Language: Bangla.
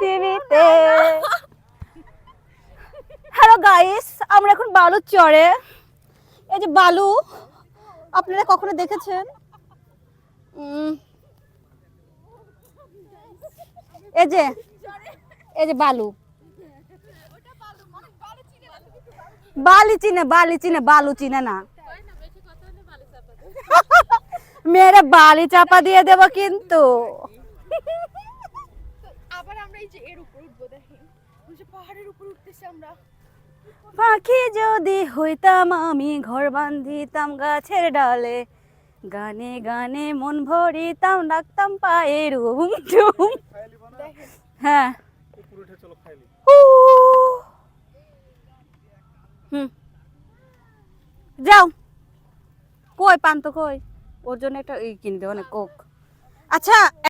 পৃথিবীতে। হ্যালো গাইস আমরা এখন বালুর চরে। এই যে বালু, আপনারা কখনো দেখেছেন? এই যে এই যে বালু। বালি চিনে বালি চিনে, বালু চিনে না। মেয়েরা বালি চাপা দিয়ে দেবো কিন্তু। এই যে এর উপর উঠবো দেখেন। পাহাড়ের উপর উঠতেছি আমরা। পাখি যদি হইতাম আমি ঘর বান্ধিতাম গাছের ডালে। গানে গানে মন ভরিতাম ডাকতাম পায়ে রুম দেখেন। হ্যাঁ। হুম যাও। কই পান তো কই? ওর জন্য একটা ই কিনতে অনেক কোক। আচ্ছা